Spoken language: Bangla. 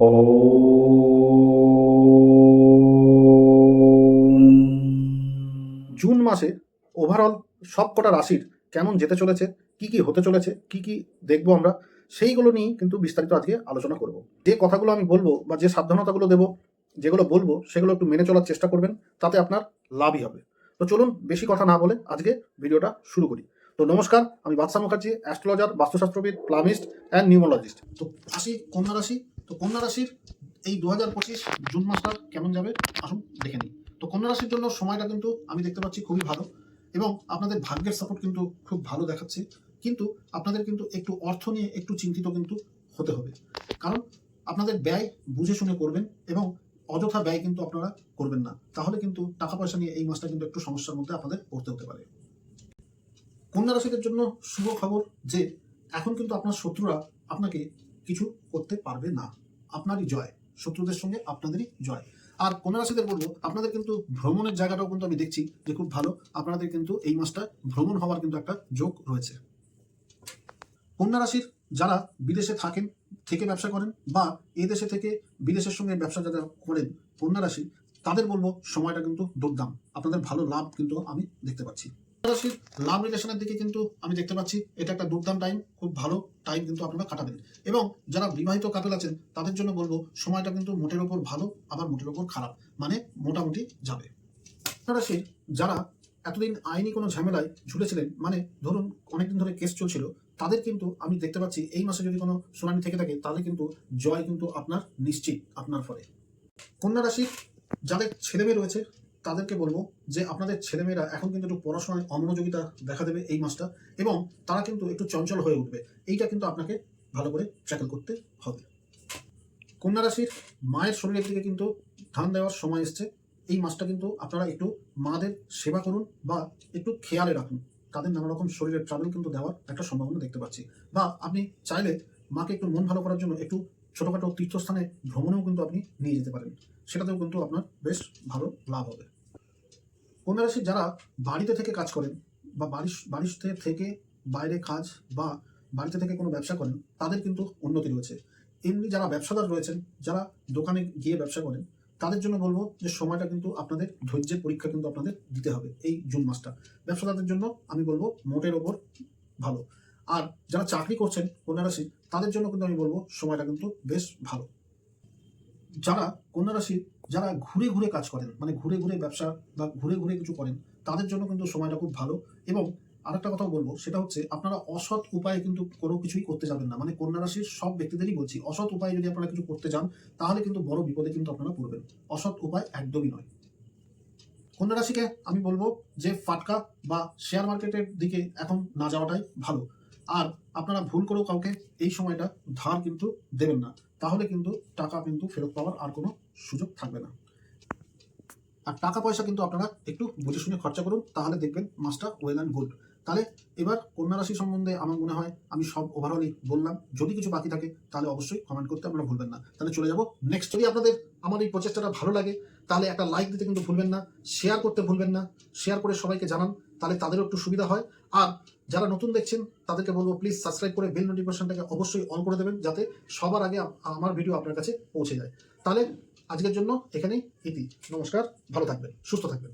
জুন মাসে ওভারঅল সব কটা রাশির কেমন যেতে চলেছে, কি কি হতে চলেছে, কি কি দেখব আমরা, সেইগুলো নিয়েই কিন্তু বিস্তারিত আজকে আলোচনা করব। যে কথাগুলো আমি বলব বা যে সাবধানতাগুলো দেবো, যেগুলো বলব, সেগুলো একটু মেনে চলার চেষ্টা করবেন, তাতে আপনার লাভই হবে। তো চলুন বেশি কথা না বলে আজকে ভিডিওটা শুরু করি। তো নমস্কার, আমি বাদশা মুখার্জি, অ্যাস্ট্রোলজার, বাস্তুশাস্ত্রবিদ, প্লামিস্ট অ্যান্ড নিউমোলজিস্ট। তো আসি কন্যা রাশি তো কন্যা রাশির এই দু হাজার পঁচিশ জুন মাসটা কেমন যাবে? আসুন দেখে নিই। তো কন্যা রাশির জন্য সময়টা কিন্তু আমি দেখতে পাচ্ছি খুবই ভালো এবং আপনাদের ভাগ্যের সাপোর্ট কিন্তু খুব ভালো দেখাচ্ছে। কিন্তু আপনাদের কিন্তু একটু অর্থ নিয়ে একটু চিন্তিত কিন্তু হতে হবে। কারণ আপনাদের ব্যয় বুঝে শুনে করবেন এবং অযথা ব্যয় কিন্তু আপনারা করবেন না। তাহলে কিন্তু টাকা পয়সা নিয়ে এই মাসটা কিন্তু একটু সমস্যার মধ্যে আপনাদের পড়তে হতে পারে। কন্যা রাশিদের জন্য শুভ খবর যে, এখন কিন্তু আপনার শত্রুরা আপনাকে কিছু করতে পারবে না। আপনারই জয়, শত্রুদের সঙ্গে আপনাদেরই জয়। আর কন্যা রাশিদের বলব, আপনাদের কিন্তু ভ্রমণের জায়গাটাও কিন্তু আমি দেখছি যে খুব ভালো। আপনাদের কিন্তু এই মাসটা ভ্রমণ হওয়ার কিন্তু একটা যোগ রয়েছে। কন্যা রাশির যারা বিদেশে থাকেন, থেকে ব্যবসা করেন বা এই দেশে থেকে বিদেশের সঙ্গে ব্যবসা যারা করেন কন্যা রাশি তাদের বলব, সময়টা কিন্তু দুর্দাম আপনাদের ভালো লাভ কিন্তু আমি দেখতে পাচ্ছি। লাভ রিলেশনের দিকে কিন্তু আমি দেখতে পাচ্ছি, এটা একটা দুর্দাম টাইম খুব ভালো টাইম কিন্তু আপনারা কাটাবেন। এবং যারা বিবাহিত কাপেল আছেন, তাদের জন্য বলব, সময়টা কিন্তু মোটের ওপর ভালো, আবার মোটের ওপর খারাপ মানে মোটামুটি যাবে। রাশির যারা এতদিন আইনি কোনো ঝামেলায় ঝুলেছিলেন মানে ধরুন অনেকদিন ধরে কেস চলছিল, তাদের কিন্তু আমি দেখতে পাচ্ছি, এই মাসে যদি কোনো শুনানি থেকে থাকে, তাদের কিন্তু জয় কিন্তু আপনার নিশ্চিত, আপনার ফলে। কন্যা রাশির যাদের ছেলে ছেলেমেয়ে রয়েছে তাদেরকে বলব যে আপনাদের ছেলেমেয়েরা এখন কিন্তু একটু পড়াশোনায় অমনোযোগিতা দেখা দেবে এই মাসটা এবং তারা কিন্তু একটু চঞ্চল হয়ে উঠবে। এইটা কিন্তু আপনাকে ভালো করে ট্যাকেল করতে হবে। কন্যা রাশির মায়ের শরীরের দিকে কিন্তু ধান দেওয়ার সময় এসছে। এই মাসটা কিন্তু আপনারা একটু মাদের সেবা করুন বা একটু খেয়ালে রাখুন। তাদের নানা রকম শরীরের ট্রাভেল কিন্তু দেওয়ার একটা সম্ভাবনা দেখতে পাচ্ছি। বা আপনি চাইলে মাকে একটু মন ভালো করার জন্য একটু ছোটোখাটো তীর্থস্থানে ভ্রমণেও কিন্তু আপনি নিয়ে যেতে পারেন। সেটাতেও কিন্তু আপনার বেশ ভালো লাভ হবে। কন্যা রাশির যারা বাড়িতে থেকে কাজ করেন বা বাড়ির বাড়িতে থেকে বাইরে কাজ বা বাড়িতে থেকে কোনো ব্যবসা করেন, তাদের কিন্তু উন্নতি রয়েছে। এমনি যারা ব্যবসাদার রয়েছেন, যারা দোকানে গিয়ে ব্যবসা করেন, তাদের জন্য বলব যে সময়টা কিন্তু আপনাদের ধৈর্যের পরীক্ষা কিন্তু আপনাদের দিতে হবে এই জুন মাসটা। ব্যবসাদারদের জন্য আমি বলব মোটের ওপর ভালো। আর যারা চাকরি করছেন কন্যা রাশি তাদের জন্য কিন্তু আমি বলব সময়টা কিন্তু বেশ ভালো। যারা কন্যা রাশি যারা ঘুরে ঘুরে কাজ করেন মানে ঘুরে ঘুরে ব্যবসা বা ঘুরে ঘুরে কিছু করেন, তাদের জন্য কিন্তু সময়টা খুব ভালো। এবং আরেকটা কথাও বলব, সেটা হচ্ছে আপনারা অসৎ উপায়ে কিন্তু কোনো কিছুই করতে যাবেন না। মানে কন্যা রাশির সব ব্যক্তিদেরই বলছি, অসৎ উপায়ে যদি আপনারা কিছু করতে যান, তাহলে কিন্তু বড় বিপদে কিন্তু আপনারা পড়বেন। অসৎ উপায় একদমই নয়। কন্যা রাশিকে আমি বলব যে ফাটকা বা শেয়ার মার্কেটের দিকে এখন না যাওয়াটাই ভালো। আর আপনারা ভুল করেও কাউকে এই সময়টা ধার কিন্তু দেবেন না। তাহলে কিন্তু টাকা কিন্তু ফেরত পাওয়ার আর কোনো সুযোগ থাকবে না। আর টাকা পয়সা কিন্তু আপনারা একটু বুঝে শুনে খরচা করুন, তাহলে দেখবেন মাসটা ওয়েল অ্যান্ড গুড তাহলে এবার কন্যা রাশি সম্বন্ধে আমার মনে হয় আমি সব ওভারঅলই বললাম। যদি কিছু বাকি থাকে, তাহলে অবশ্যই কমেন্ট করতে আপনারা ভুলবেন না। তাহলে চলে যাব নেক্সট যদি আপনাদের আমার এই প্রচেষ্টাটা ভালো লাগে, তাহলে একটা লাইক দিতে কিন্তু ভুলবেন না শেয়ার করতে ভুলবেন না শেয়ার করে সবাইকে জানান, তাহলে তাদেরও একটু সুবিধা হয়। আর যারা নতুন দেখছেন, তাদেরকে বলব প্লিজ সাবস্ক্রাইব করে বেল নোটিফিকেশনটাকে অবশ্যই অন করে দেবেন, যাতে সবার আগে আমার ভিডিও আপনার কাছে পৌঁছে যায়। তাহলে আজকের জন্য এখানেই ইতি। নমস্কার, ভালো থাকবেন, সুস্থ থাকবেন।